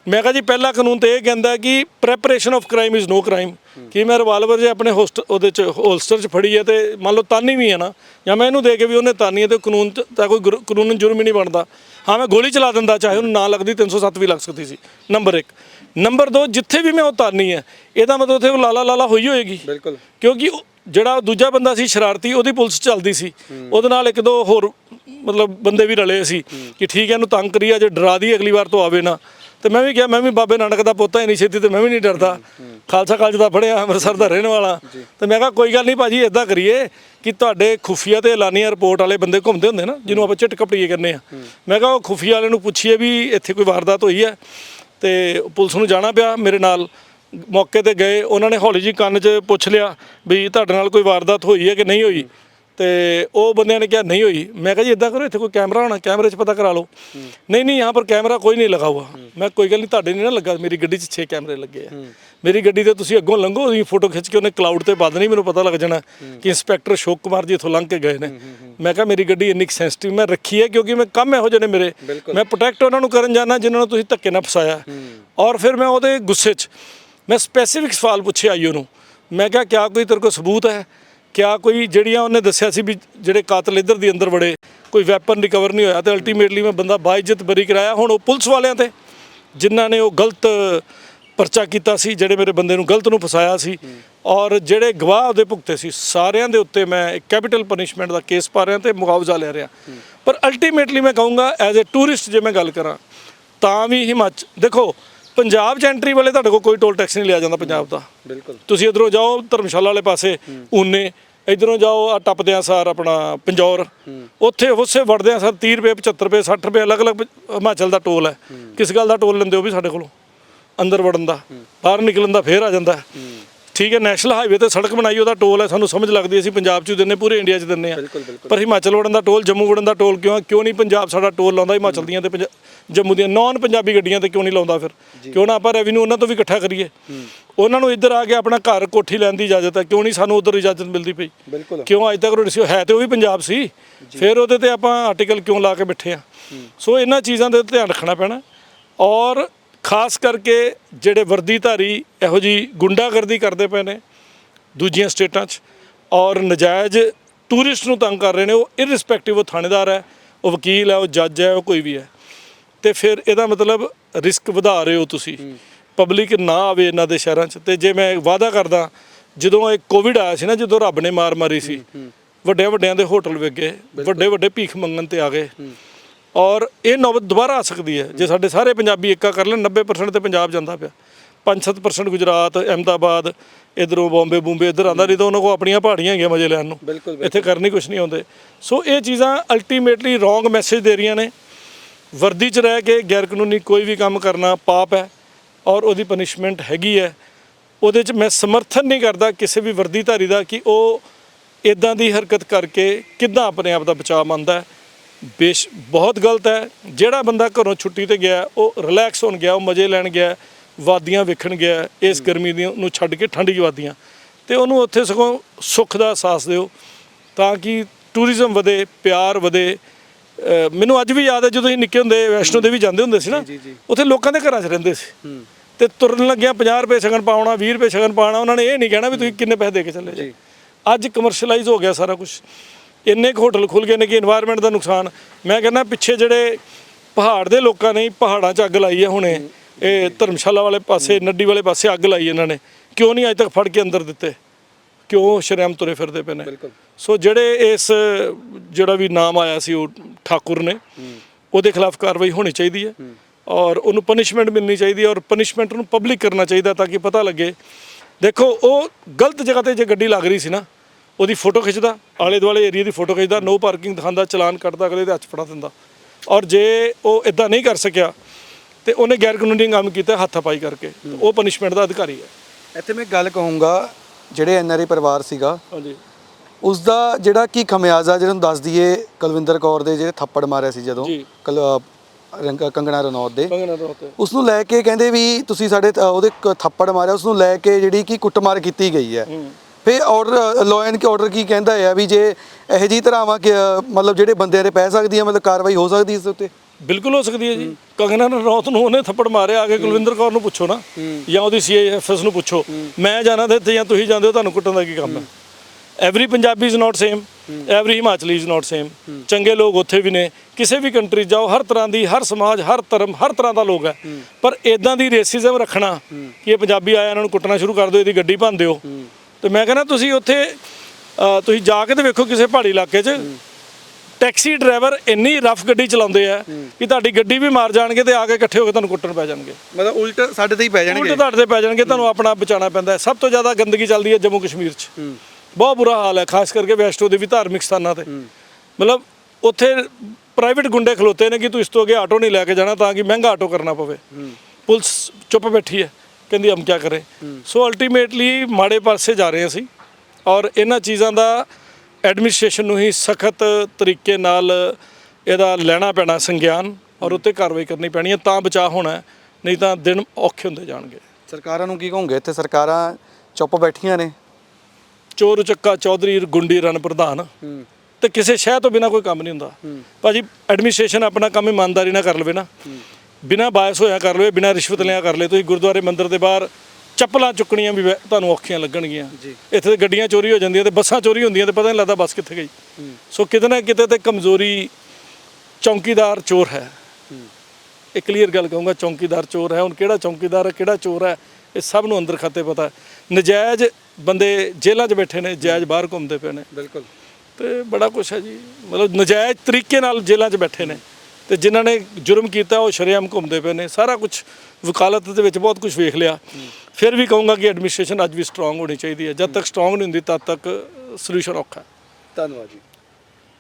ਮੈਂ ਕਿਹਾ ਜੀ ਪਹਿਲਾ ਕਾਨੂੰਨ ਤੇ ਇਹ ਕਹਿੰਦਾ ਕਿ preparation of crime is no crime ਕਿ ਮੈਂ ਰਿਵਾਲਵਰ ਜੇ ਆਪਣੇ ਹੋਸਟ ਉਹਦੇ ਚ ਹੋਲਸਟਰ ਚ ਫੜੀ ਹੈ ਤੇ ਮੰਨ ਲਓ ਤਾਨੀ ਵੀ ਹੈ ਨਾ ਜਾਂ ਮੈਂ ਇਹਨੂੰ ਦੇ ਕੇ ਵੀ ਉਹਨੇ ਤਾਨੀ ਹੈ ਤੇ ਕਾਨੂੰਨ ਤਾਂ ਕੋਈ ਕਾਨੂੰਨ ਜੁਰਮ ਹੀ ਨਹੀਂ ਬਣਦਾ। ਹਾਂ ਮੈਂ ਗੋਲੀ ਚਲਾ ਦਿੰਦਾ ਚਾਹੇ ਉਹਨੂੰ ਨਾ ਲੱਗਦੀ 307 ਵੀ ਲੱਗ ਸਕਦੀ ਸੀ। ਨੰਬਰ 1 ਨੰਬਰ 2 ਜਿੱਥੇ ਵੀ ਮੈਂ ਉਹ ਤਾਨੀ ਹੈ ਇਹਦਾ ਮਤਲਬ ਉੱਥੇ ਉਹ ਲਾਲਾ ਲਾਲਾ ਹੋਈ ਹੋਏਗੀ। ਬਿਲਕੁਲ। ਕਿਉਂਕਿ ਜਿਹੜਾ ਦੂਜਾ ਬੰਦਾ ਸੀ ਸ਼ਰਾਰਤੀ ਉਹਦੀ ਪੁਲਿਸ ਚੱਲਦੀ ਸੀ। ਉਹਦੇ ਨਾਲ ਇੱਕ ਦੋ ਹੋਰ ਮਤਲਬ ਬੰਦੇ ਵੀ ਰਲੇ ਸੀ ਕਿ ਠੀਕ ਹੈ ਇਹਨੂੰ ਤੰਗ ਕਰੀਆ ਜੇ ਡਰਾ ਦੀ ਅਗਲੀ ਵਾਰ ਤੋਂ ਆਵੇ ਨਾ। ਤੇ ਮੈਂ ਵੀ ਕਿਹਾ ਮੈਂ ਵੀ ਬਾਬੇ ਨਾਨਕ ਦਾ ਪੋਤਾ ਨਹੀਂ ਛੇਤੀ ਤੇ ਮੈਂ ਵੀ ਨਹੀਂ ਡਰਦਾ। ਖਾਲਸਾ ਕਾਲਜ ਦਾ ਪੜਿਆ ਅੰਮ੍ਰਿਤਸਰ ਦਾ ਰਹਿਣ ਵਾਲਾ। ਤੇ ਮੈਂ ਕਿਹਾ ਕੋਈ ਗੱਲ ਨਹੀਂ ਭਾਜੀ ਇਦਾਂ ਕਰੀਏ ਕਿ ਤੁਹਾਡੇ ਖੁਫੀਆ ਤੇ ਐਲਾਨੀਆ ਰਿਪੋਰਟ ਵਾਲੇ ਬੰਦੇ ਘੁੰਮਦੇ ਹੁੰਦੇ ਨਾ ਜਿਹਨੂੰ ਆਪਾਂ ਚਿੱਟ ਕਪੜੀਏ ਕਹਿੰਦੇ ਆ। ਮੈਂ ਕਿਹਾ ਉਹ ਖੁਫੀਆ ਵਾਲੇ ਨੂੰ ਪੁੱਛੀਏ ਵੀ ਇੱਥੇ ਕੋਈ ਵਾਰਦਾਤ ਹੋਈ ਹੈ। ਤੇ ਪੁਲਿਸ ਨੂੰ ਜਾਣਾ ਪਿਆ ਮੇਰੇ ਨਾਲ। ਮੌਕੇ ਤੇ ਗਏ ਉਹਨਾਂ ਨੇ ਹੌਲੀ ਜੀ ਕੰਨ 'ਚ ਪੁੱਛ ਲਿਆ ਵੀ ਤੁਹਾਡੇ ਨਾਲ ਕੋਈ ਵਾਰਦਾਤ ਹੋਈ ਹੈ ਕਿ ਨਹੀਂ ਹੋਈ? ਤੇ ਉਹ ਬੰਦਿਆਂ ਨੇ ਕਿਹਾ ਨਹੀਂ ਹੋਈ। ਮੈਂ ਕਿਹਾ ਜੀ ਇਦਾਂ ਕਰੋ ਇੱਥੇ ਕੋਈ ਕੈਮਰਾ ਹੋਣਾ ਕੈਮਰੇ 'ਚ ਪਤਾ ਕਰਾ ਲਓ। ਨਹੀਂ ਨਹੀਂ ਯਹਾਂ ਪਰ ਕੈਮਰਾ ਕੋਈ ਨਹੀਂ ਲਗਾ ਹੁਆ। ਮੈਂ ਕੋਈ ਗੱਲ ਨਹੀਂ ਤੁਹਾਡੇ ਨਹੀਂ ਨਾ ਲੱਗਾ ਮੇਰੀ ਗੱਡੀ 'ਚ 6 ਕੈਮਰੇ ਲੱਗੇ ਆ। ਮੇਰੀ ਗੱਡੀ ਤੇ ਤੁਸੀਂ ਅੱਗੋਂ ਲੰਘੋ ਤੁਸੀਂ ਫੋਟੋ ਖਿੱਚ ਕੇ ਉਹਨੇ ਕਲਾਊਡ ਤੇ ਪਾ ਨਹੀਂ ਮੈਨੂੰ ਪਤਾ ਲੱਗ ਜਾਣਾ ਕਿ ਇੰਸਪੈਕਟਰ ਸ਼ੋਕ ਕੁਮਾਰ ਜੀ ਇਥੋਂ ਲੰਘ ਕੇ ਗਏ ਨੇ। ਮੈਂ ਕਿਹਾ ਮੇਰੀ ਗੱਡੀ ਇੰਨੀ ਸੈਂਸਿਟਿਵ ਮੈਂ ਰੱਖੀ ਹੈ ਕਿਉਂਕਿ ਮੈਂ ਕੰਮ ਇਹੋ ਜਿਹੇ ਨੇ ਮੇਰੇ। ਮੈਂ ਪ੍ਰੋਟੈਕਟ ਉਹਨਾਂ ਨੂੰ ਕਰਨ ਜਾਣਾ ਜਿਨ੍ਹਾਂ ਨੂੰ ਤੁਸੀਂ ਧੱਕੇ ਨਾਲ ਫਸਾਇਆ। ਔਰ ਫਿਰ ਮੈਂ ਉਹਦੇ ਗੁੱਸੇ 'ਚ ਮੈਂ ਸਪੈਸੀਫਿਕ ਸਵਾਲ ਪੁੱਛਿਆ ਆਈਓ ਨੂੰ। ਮੈਂ ਕਿਹਾ ਕਿਆ ਕੋਈ ਤੇਰੇ ਕੋਲ ਸਬੂਤ ਹੈ? ਕਿਆ ਕੋਈ ਜਿਹੜੀਆਂ ਉਹਨੇ ਦੱਸਿਆ ਸੀ ਵੀ ਜਿਹੜੇ ਕਾਤਲ ਇੱਧਰ ਦੀ ਅੰਦਰ ਵੜੇ, ਕੋਈ ਵੈਪਨ ਰਿਕਵਰ ਨਹੀਂ ਹੋਇਆ ਤੇ ਅਲਟੀਮੇਟਲੀ ਮੈਂ ਬੰਦਾ ਬਾਇਜ਼ਤ ਬਰੀ ਕਰਾਇਆ। ਹੁਣ ਉਹ ਪੁਲਿਸ ਵਾਲਿਆਂ ਤੇ, ਜਿਨ੍ਹਾਂ ਨੇ ਉਹ ਗਲਤ ਪਰਚਾ ਕੀਤਾ ਸੀ, ਜਿਹੜੇ ਮੇਰੇ ਬੰਦੇ ਨੂੰ ਗਲਤ ਨੂੰ ਫਸਾਇਆ ਸੀ, ਔਰ ਜਿਹੜੇ ਗਵਾਹ ਉਹਦੇ ਭੁਗਤੇ ਸੀ, ਸਾਰਿਆਂ ਦੇ ਉੱਤੇ ਮੈਂ ਇੱਕ ਕੈਪੀਟਲ ਪਨਿਸ਼ਮੈਂਟ ਦਾ ਕੇਸ ਪਾ ਰਿਹਾ ਤੇ ਮੁਆਵਜ਼ਾ ਲੈ ਰਿਹਾ। ਪਰ ਅਲਟੀਮੇਟਲੀ ਮੈਂ ਕਹੂੰਗਾ ਐਜ਼ ਅ ਟੂਰਿਸਟ ਜੇ ਮੈਂ ਗੱਲ ਕਰਾਂ, ਤਾਂ ਵੀ ਹਿਮਾਚਲ ਦੇਖੋ ਪੰਜਾਬ 'ਚ ਐਂਟਰੀ ਵਾਲੇ ਤੁਹਾਡੇ ਕੋਲ ਕੋਈ ਟੋਲ ਟੈਕਸ ਨਹੀਂ ਲਿਆ ਜਾਂਦਾ ਪੰਜਾਬ ਦਾ। ਬਿਲਕੁਲ। ਤੁਸੀਂ ਇਧਰੋਂ ਜਾਓ ਧਰਮਸ਼ਾਲਾ ਵਾਲੇ ਪਾਸੇ ਊਨੇ ਇਧਰੋਂ ਜਾਓ ਆ ਟੱਪਦੇ ਆ ਸਾਰ ਆਪਣਾ ਪੰਜੌਰ। ਉੱਥੇ ਉਸੇ ਵੜਦੇ ਆ ਸਰ 30 ਰੁਪਏ 75 ਰੁਪਏ 60 ਰੁਪਏ ਅਲੱਗ-ਅਲੱਗ ਹਿਮਾਚਲ ਦਾ ਟੋਲ ਹੈ। ਕਿਸ ਗੱਲ ਦਾ ਟੋਲ ਲੈਂਦੇ ਹੋ ਵੀ ਸਾਡੇ ਕੋਲੋਂ? ਅੰਦਰ ਵੜਨ ਦਾ। ਬਾਹਰ ਨਿਕਲਣ ਦਾ ਫੇਰ ਆ ਜਾਂਦਾ। ਠੀਕ ਹੈ ਨੈਸ਼ਨਲ ਹਾਈਵੇ ਤੇ ਸੜਕ ਬਣਾਈ ਉਹਦਾ ਟੋਲ ਹੈ ਸਾਨੂੰ ਸਮਝ ਲੱਗਦੀ ਅਸੀਂ ਪੰਜਾਬ 'ਚ ਹੀ ਦਿੰਨੇ ਪੂਰੇ ਇੰਡੀਆ 'ਚ ਦਿੰਨੇ ਆ ਪਰ ਹਿਮਾਚਲ ਵੜਨ ਦਾ ਟੋਲ ਜੰਮੂ ਵੜਨ ਦਾ ਟੋਲ ਕਿਉਂ? ਕਿਉਂ ਨਹੀਂ ਪੰਜਾਬ ਸਾਡਾ ਟੋਲ ਲਾਉਂਦਾ ਹਿਮਾਚਲ ਦੀਆਂ ਤੇ ਜੰਮੂ ਦੀਆਂ ਨਾਨ ਪੰਜਾਬੀ ਗੱਡੀਆਂ ਤੇ ਕਿਉਂ ਨਹੀਂ ਲਾਉਂਦਾ ਫਿਰ? ਕਿਉਂ ਨਾ ਆਪਾਂ ਰੈਵਨਿਊ ਉਹਨਾਂ ਤੋਂ ਵੀ ਇਕੱਠਾ ਕਰੀਏ। ਉਹਨਾਂ ਨੂੰ ਇੱਧਰ ਆ ਕੇ ਆਪਣਾ ਘਰ ਕੋਠੀ ਲੈਣ ਦੀ ਇਜਾਜ਼ਤ ਹੈ ਕਿਉਂ ਨਹੀਂ ਸਾਨੂੰ ਉਧਰ ਇਜਾਜ਼ਤ ਮਿਲਦੀ ਪਈ? ਕਿਉਂ ਅੱਜ ਤੱਕ ਰਿਸੀਵ ਹੈ ਤੇ ਉਹ ਵੀ ਪੰਜਾਬ ਸੀ। ਫਿਰ ਉਹਦੇ ਤੇ ਆਪਾਂ ਆਰਟੀਕਲ ਕਿਉਂ ਲਾ ਕੇ ਬੈਠੇ ਆ ਸੋ ਇਹਨਾਂ ਚੀਜ਼ਾਂ ਦੇ ਧਿਆਨ ਰੱਖਣਾ ਪੈਣਾ। ਔਰ ਖਾਸ ਕਰਕੇ ਜਿਹੜੇ ਵਰਦੀਧਾਰੀ ਇਹੋ ਜੀ ਗੁੰਡਾਗਰਦੀ ਕਰਦੇ ਪਏ ਨੇ ਦੂਜੀਆਂ ਸਟੇਟਾਂ 'ਚ ਔਰ ਨਜਾਇਜ਼ ਟੂਰਿਸਟ ਨੂੰ ਤੰਗ ਕਰ ਰਹੇ ਨੇ ਉਹ ਇਰਰਿਸਪੈਕਟਿਵ ਉਹ ਥਾਣੇਦਾਰ ਹੈ ਉਹ ਵਕੀਲ ਹੈ ਉਹ ਜੱਜ ਹੈ ਉਹ ਕੋਈ ਵੀ ਹੈ। ਤੇ ਫਿਰ ਇਹਦਾ ਮਤਲਬ ਰਿਸਕ ਵਧਾ ਰਹੇ ਹੋ ਤੁਸੀਂ। ਪਬਲਿਕ ਨਾ ਆਵੇ ਇਹਨਾਂ ਦੇ ਸ਼ਹਿਰਾਂ 'ਚ। ਤੇ ਜੇ ਮੈਂ ਵਾਅਦਾ ਕਰਦਾ ਜਦੋਂ ਇਹ ਕੋਵਿਡ ਆਇਆ ਸੀ ਨਾ ਜਦੋਂ ਰੱਬ ਨੇ ਮਾਰ ਮਾਰੀ ਸੀ ਵੱਡਿਆਂ ਵੱਡਿਆਂ ਦੇ ਹੋਟਲ ਵਿਗੇ ਵੱਡੇ ਵੱਡੇ ਭੀਖ ਮੰਗਣ ਤੇ ਆ ਗਏ। ਔਰ ਇਹ ਨੌਬਤ ਦੁਬਾਰਾ ਆ ਸਕਦੀ ਹੈ। ਜੇ ਸਾਡੇ ਸਾਰੇ ਪੰਜਾਬੀ ਏਕਾ ਕਰ ਲੈਣ 90% ਤੇ ਪੰਜਾਬ ਜਾਂਦਾ ਪਿਆ। 5-7% ਗੁਜਰਾਤ ਅਹਿਮਦਾਬਾਦ ਇਧਰੋਂ ਬੰਬੇ ਬੁੰਬੇ ਇਧਰ ਆਂਦਾ ਨਹੀਂ ਤਾਂ ਉਹਨਾਂ ਕੋ ਆਪਣੀਆਂ ਪਹਾੜੀਆਂ ਹੈਗੀਆਂ ਮਜ਼ੇ ਲੈਣ ਨੂੰ। ਇੱਥੇ ਕਰਨੀ ਕੁਝ ਨਹੀਂ ਆਉਂਦੇ। ਸੋ ਇਹ ਚੀਜ਼ਾਂ ਅਲਟੀਮੇਟਲੀ ਰੋਂਗ ਮੈਸੇਜ ਦੇ ਰਹੀਆਂ ਨੇ। ਵਰਦੀ 'ਚ ਰਹਿ ਕੇ ਗੈਰ ਕਾਨੂੰਨੀ ਕੋਈ ਵੀ ਕੰਮ ਕਰਨਾ ਪਾਪ ਹੈ ਔਰ ਉਹਦੀ ਪਨਿਸ਼ਮੈਂਟ ਹੈਗੀ ਹੈ। ਉਹਦੇ 'ਚ ਮੈਂ ਸਮਰਥਨ ਨਹੀਂ ਕਰਦਾ ਕਿਸੇ ਵੀ ਵਰਦੀਧਾਰੀ ਦਾ ਕਿ ਉਹ ਇਦਾਂ ਦੀ ਹਰਕਤ ਕਰਕੇ ਕਿੱਦਾਂ ਆਪਣੇ ਆਪ ਦਾ ਬਚਾਅ ਮੰਨਦਾ ਹੈ। ਬੇਸ਼ ਬਹੁਤ ਗਲਤ ਹੈ। ਜਿਹੜਾ ਬੰਦਾ ਘਰੋਂ ਛੁੱਟੀ ਤੇ ਗਿਆ ਉਹ ਰਿਲੈਕਸ ਹੋਣ ਗਿਆ ਉਹ ਮਜ਼ੇ ਲੈਣ ਗਿਆ ਵਾਦੀਆਂ ਵੇਖਣ ਗਿਆ ਇਸ ਗਰਮੀ ਦੀਆਂ ਨੂੰ ਛੱਡ ਕੇ ਠੰਡੀ ਵਾਦੀਆਂ। ਤੇ ਉਹਨੂੰ ਉੱਥੇ ਸਗੋਂ ਸੁੱਖ ਦਾ ਅਹਿਸਾਸ ਦਿਓ ਤਾਂ ਕਿ ਟੂਰਿਜ਼ਮ ਵਧੇ ਪਿਆਰ ਵਧੇ। ਮੈਨੂੰ ਅੱਜ ਵੀ ਯਾਦ ਹੈ ਜਦੋਂ ਅਸੀਂ ਨਿੱਕੇ ਹੁੰਦੇ ਵੈਸ਼ਨੋ ਦੇਵੀ ਜਾਂਦੇ ਹੁੰਦੇ ਸੀ ਨਾ ਉੱਥੇ ਲੋਕਾਂ ਦੇ ਘਰਾਂ 'ਚ ਰਹਿੰਦੇ ਸੀ। ਤੇ ਤੁਰਨ ਲੱਗਿਆ 50 ਰੁਪਏ ਸ਼ਗਨ ਪਾਉਣਾ 20 ਰੁਪਏ ਸ਼ਗਨ ਪਾਉਣਾ ਉਹਨਾਂ ਨੇ ਇਹ ਨਹੀਂ ਕਹਿਣਾ ਵੀ ਤੁਸੀਂ ਕਿੰਨੇ ਪੈਸੇ ਦੇ ਕੇ ਚੱਲੇ। ਜੀ। ਅੱਜ ਕਮਰਸ਼ੀਅਲਾਈਜ਼ ਹੋ ਗਿਆ ਸਾਰਾ ਕੁਝ ਇੰਨੇ ਹੋਟਲ ਖੁੱਲ ਗਏ ਨੇ ਕਿ এনवायरमेंट ਦਾ ਨੁਕਸਾਨ। ਮੈਂ ਕਹਿੰਦਾ ਪਿੱਛੇ ਜਿਹੜੇ ਪਹਾੜ ਦੇ ਲੋਕਾਂ ਨੇ ਪਹਾੜਾਂ 'ਚ ਅੱਗ ਲਾਈ ਹੈ ਹੁਣੇ ਇਹ ਧਰਮਸ਼ਾਲਾ ਵਾਲੇ ਪਾਸੇ ਨੱਡੀ ਵਾਲੇ ਪਾਸੇ ਅੱਗ ਲਾਈ ਇਹਨਾਂ ਨੇ। ਕਿਉਂ ਨਹੀਂ ਅਜੇ ਤੱਕ ਫੜ ਕੇ ਅੰਦਰ ਦਿੱਤੇ? ਕਿਉਂ ਸ਼ਰਮ ਤੁਰੇ ਫਿਰਦੇ ਪਏ ਨੇ? ਸੋ ਜਿਹੜੇ ਇਸ ਜਿਹੜਾ ਵੀ ਨਾਮ ਆਇਆ ਸੀ ਉਹ ਠਾਕੁਰ ਨੇ ਉਹਦੇ ਖਿਲਾਫ ਕਾਰਵਾਈ ਹੋਣੀ ਚਾਹੀਦੀ ਹੈ। ਔਰ ਉਹਨੂੰ ਪਨਿਸ਼ਮੈਂਟ ਮਿਲਣੀ ਚਾਹੀਦੀ ਹੈ ਔਰ ਪਨਿਸ਼ਮੈਂਟ ਨੂੰ ਪਬਲਿਕ ਕਰਨਾ ਚਾਹੀਦਾ ਤਾਂ ਕਿ ਪਤਾ ਲੱਗੇ। ਦੇਖੋ ਉਹ ਗਲਤ ਜਗ੍ਹਾ ਤੇ ਜੇ ਗੱਡੀ ਲੱਗ ਰਹੀ ਸੀ ਨਾ ਉਹਦੀ ਫੋਟੋ ਖਿੱਚਦਾ ਆਲੇ ਦੁਆਲੇ ਏਰੀਆ ਦੀ ਫੋਟੋ ਖਿੱਚਦਾ ਨੋ ਪਾਰਕਿੰਗ ਦਿਖਾਉਂਦਾ ਚਲਾਨ ਕੱਟਦਾ ਅਗਲੇ ਦੇ ਹੱਥ ਫੜਾ ਦਿੰਦਾ। ਔਰ ਜੇ ਉਹ ਇਦਾਂ ਨਹੀਂ ਕਰ ਸਕਿਆ ਤੇ ਉਹਨੇ ਗੈਰ ਕਾਨੂੰਨੀ ਕੰਮ ਕੀਤਾ ਹੱਥਾਪਾਈ ਕਰਕੇ। ਉਹ ਪਨਿਸ਼ਮੈਂਟ ਦਾ ਅਧਿਕਾਰੀ ਹੈ। ਇੱਥੇ ਮੈਂ ਗੱਲ ਕਹੂੰਗਾ ਜਿਹੜੇ ਐਨਆਰਆਈ ਪਰਿਵਾਰ ਸੀਗਾ ਹਾਂਜੀ। ਉਸ ਦਾ ਜਿਹੜਾ ਕੀ ਖਮਿਆਜ਼ਾ ਜਿਹੜਾ ਨੂੰ ਦੱਸ ਦਈਏ ਕੁਲਵਿੰਦਰ ਕੌਰ ਦੇ ਜਿਹੜੇ ਥੱਪੜ ਮਾਰਿਆ ਸੀ ਜਦੋਂ ਕੰਗਣਾ ਰਣੌਤ ਦੇ। ਉਸ ਨੂੰ ਲੈ ਕੇ ਕਹਿੰਦੇ ਵੀ ਤੁਸੀਂ ਸਾਡੇ ਉਹਦੇ ਥੱਪੜ ਮਾਰਿਆ ਉਸ ਨੂੰ ਲੈ ਕੇ ਜਿਹੜੀ ਕਿ ਕੁੱਟਮਾਰ ਕੀਤੀ ਗਈ ਹੈ। ਫਿਰ ਆਰਡਰ ਲਾਅ ਐਂਡ ਆਰਡਰ ਕੀ ਕਹਿੰਦਾ ਹੈ ਵੀ ਜੇ ਇਹੋ ਜਿਹੀ ਧਰਾਵਾਂ ਕਿ ਮਤਲਬ ਜਿਹੜੇ ਬੰਦਿਆਂ ਦੇ ਪੈ ਸਕਦੀ ਹੈ ਮਤਲਬ ਕਾਰਵਾਈ ਹੋ ਸਕਦੀ ਇਸ ਉੱਤੇ? ਬਿਲਕੁਲ ਹੋ ਸਕਦੀ ਹੈ ਜੀ। ਕੰਗਨਾ ਰਣੌਤ ਨੂੰ ਉਹਨੇ ਥੱਪੜ ਮਾਰਿਆ ਆ ਕੇ ਕੁਲਵਿੰਦਰ ਕੌਰ ਨੂੰ ਪੁੱਛੋ ਨਾ ਜਾਂ ਉਹਦੀ ਸੀਆਈਐਫਐਸ ਨੂੰ ਪੁੱਛੋ। ਮੈਂ ਜਾਣਾ ਤੇ ਇੱਥੇ ਜਾਂ ਤੁਸੀਂ ਜਾਂਦੇ ਹੋ ਤੁਹਾਨੂੰ ਕੁੱਟਣ ਦਾ ਕੀ ਕੰਮ ਹੈ? Every Punjabi is not same every Himachali is not same ਚੰਗੇ ਲੋਕ ਉੱਥੇ ਵੀ ਨੇ ਕਿਸੇ ਵੀ ਕੰਟਰੀ ਜਾਓ ਹਰ ਤਰ੍ਹਾਂ ਦੀ ਹਰ ਸਮਾਜ ਹਰ ਧਰਮ ਹਰ ਤਰ੍ਹਾਂ ਦਾ ਲੋਕ ਹੈ। ਪਰ ਇਦਾਂ ਦੀ ਰੇਸਿਜ਼ਮ ਰੱਖਣਾ ਕਿ ਇਹ ਪੰਜਾਬੀ ਆਇਆ ਇਹਨਾਂ ਨੂੰ ਕੁੱਟਣਾ ਸ਼ੁਰੂ ਕਰ ਦਿਓ ਇਹਦੀ ਗੱਡੀ ਭੰਨ ਦਿਓ। ਤੇ ਮੈਂ ਕਹਿੰਦਾ ਤੁਸੀਂ ਉੱਥੇ ਤੁਸੀਂ ਜਾ ਕੇ ਤੇ ਵੇਖੋ ਕਿਸੇ ਪਹਾੜੀ ਇਲਾਕੇ 'ਚ। ਟੈਕਸੀ ਡਰਾਈਵਰ ਇੰਨੀ ਰਫ ਗੱਡੀ ਚਲਾਉਂਦੇ ਆ ਕਿ ਤੁਹਾਡੀ ਗੱਡੀ ਵੀ ਮਾਰ ਜਾਣਗੇ ਤੇ ਆ ਕੇ ਇਕੱਠੇ ਹੋ ਕੇ ਤੁਹਾਨੂੰ ਕੁੱਟਣ ਪੈ ਜਾਣਗੇ। ਮਤਲਬ ਉਲਟ ਸਾਡੇ ਤੇ ਹੀ ਪੈ ਉਲਟ ਤੁਹਾਡੇ ਤੇ ਪੈ ਜਾਣਗੇ ਤੁਹਾਨੂੰ ਆਪਣਾ ਬਚਾਉਣਾ ਪੈਂਦਾ। ਸਭ ਤੋਂ ਜ਼ਿਆਦਾ ਗੰਦਗੀ ਚੱਲਦੀ ਹੈ ਜੰਮੂ ਕਸ਼ਮੀਰ 'ਚ। ਬਹੁਤ ਬੁਰਾ ਹਾਲ ਹੈ ਖਾਸ ਕਰਕੇ ਵੈਸ਼ਨੋ ਦੇਵੀ ਧਾਰਮਿਕ ਸਥਾਨਾਂ ਤੇ। ਮਤਲਬ ਉੱਥੇ ਪ੍ਰਾਈਵੇਟ ਗੁੰਡੇ ਖਲੋਤੇ ਨੇ ਕਿ ਤੂੰ ਇਸ ਤੋਂ ਅੱਗੇ ਆਟੋ ਨਹੀਂ ਲੈ ਕੇ ਜਾਣਾ ਤਾਂ ਕਿ ਮਹਿੰਗਾ ਆਟੋ ਕਰਨਾ ਪਵੇ। ਪੁਲਿਸ ਚੁੱਪ ਬੈਠੀ ਹੈ। ਕਹਿੰਦੀ ਹਮ ਕੀ ਕਰੇ? ਸੋ ਅਲਟੀਮੇਟਲੀ ਮਾੜੇ ਪਾਸੇ ਜਾ ਰਹੇ ਅਸੀਂ ਔਰ ਇਹਨਾਂ ਚੀਜ਼ਾਂ ਦਾ ਐਡਮਿਨਿਸਟ੍ਰੇਸ਼ਨ ਨੂੰ ਹੀ ਸਖਤ ਤਰੀਕੇ ਨਾਲ ਇਹਦਾ ਲੈਣਾ ਪੈਣਾ ਸੰਗਿਆਨ ਔਰ ਉੱਤੇ ਕਾਰਵਾਈ ਕਰਨੀ ਪੈਣੀ ਹੈ ਤਾਂ ਬਚਾਅ ਹੋਣਾ ਨਹੀਂ ਤਾਂ ਦਿਨ ਔਖੇ ਹੁੰਦੇ ਜਾਣਗੇ। ਸਰਕਾਰਾਂ ਨੂੰ ਕੀ ਕਹੋਗੇ? ਇੱਥੇ ਸਰਕਾਰਾਂ ਚੁੱਪ ਬੈਠੀਆਂ ਨੇ। ਚੋਰ ਚੱਕਾ ਚੌਧਰੀ ਗੁੰਡੀ ਰਨ ਪ੍ਰਧਾਨ ਤੇ ਕਿਸੇ ਸ਼ਹਿ ਤੋਂ ਬਿਨਾ ਕੋਈ ਕੰਮ ਨਹੀਂ ਹੁੰਦਾ। ਭਾਜੀ ਐਡਮਿਨਿਸਟ੍ਰੇਸ਼ਨ ਆਪਣਾ ਕੰਮ ਇਮਾਨਦਾਰੀ ਨਾਲ ਕਰ ਲਵੇ ਨਾ। ਬਿਨਾ ਬਾਇਸ ਹੋਇਆ ਕਰ ਲਵੇ ਬਿਨਾ ਰਿਸ਼ਵਤ ਲਿਆ ਕਰ ਲਵੇ ਤੁਸੀਂ ਗੁਰਦੁਆਰੇ ਮੰਦਿਰ ਦੇ ਬਾਹਰ ਚੱਪਲਾਂ ਚੁੱਕਣੀਆਂ ਵੀ ਤੁਹਾਨੂੰ ਔਖੀਆਂ ਲੱਗਣਗੀਆਂ। ਇੱਥੇ ਤੇ ਗੱਡੀਆਂ ਚੋਰੀ ਹੋ ਜਾਂਦੀਆਂ ਤੇ ਬੱਸਾਂ ਚੋਰੀ ਹੁੰਦੀਆਂ ਤੇ ਪਤਾ ਨਹੀਂ ਲੱਗਦਾ ਬੱਸ ਕਿੱਥੇ ਗਈ। ਸੋ ਕਿਤੇ ਨਾ ਕਿਤੇ ਤੇ ਕਮਜ਼ੋਰੀ ਚੌਂਕੀਦਾਰ ਚੋਰ ਹੈ। ਇਹ ਕਲੀਅਰ ਗੱਲ ਕਹੂੰਗਾ ਚੌਂਕੀਦਾਰ ਚੋਰ ਹੈ। ਹੁਣ ਕਿਹੜਾ ਚੌਂਕੀਦਾਰ ਹੈ ਕਿਹੜਾ ਚੋਰ ਹੈ ਇਹ ਸਭ ਨੂੰ ਅੰਦਰ ਖਾਤੇ ਪਤਾ ਨਜਾਇਜ਼ ਬੰਦੇ ਜੇਲ੍ਹਾਂ 'ਚ ਬੈਠੇ ਨੇ ਜਾਇਜ਼ ਬਾਹਰ ਘੁੰਮਦੇ ਪਏ ਨੇ। ਬਿਲਕੁਲ। ਤੇ ਬੜਾ ਕੁਛ ਹੈ ਜੀ। ਮਤਲਬ ਨਜਾਇਜ਼ ਤਰੀਕੇ ਨਾਲ ਜੇਲ੍ਹਾਂ 'ਚ ਬੈਠੇ ਨੇ। ਤੇ ਜਿਨ੍ਹਾਂ ਨੇ ਜੁਰਮ ਕੀਤਾ, ਉਹ ਸ਼ਰੇਆਮ ਘੁੰਮਦੇ ਪਏ ਨੇ। ਸਾਰਾ ਕੁਝ ਵਕਾਲਤ ਦੇ ਵਿੱਚ ਬਹੁਤ ਕੁਝ ਵੇਖ ਲਿਆ। ਫਿਰ ਵੀ ਕਹੂੰਗਾ ਕਿ ਐਡਮਿਨਿਸਟ੍ਰੇਸ਼ਨ ਅੱਜ ਵੀ ਸਟਰੋਂਗ ਹੋਣੀ ਚਾਹੀਦੀ ਹੈ। ਜਦ ਤੱਕ ਸਟਰੋਂਗ ਨਹੀਂ ਹੁੰਦੀ, ਤਦ ਤੱਕ ਸੋਲੂਸ਼ਨ ਔਖਾ ਧੰਨਵਾਦ ਜੀ।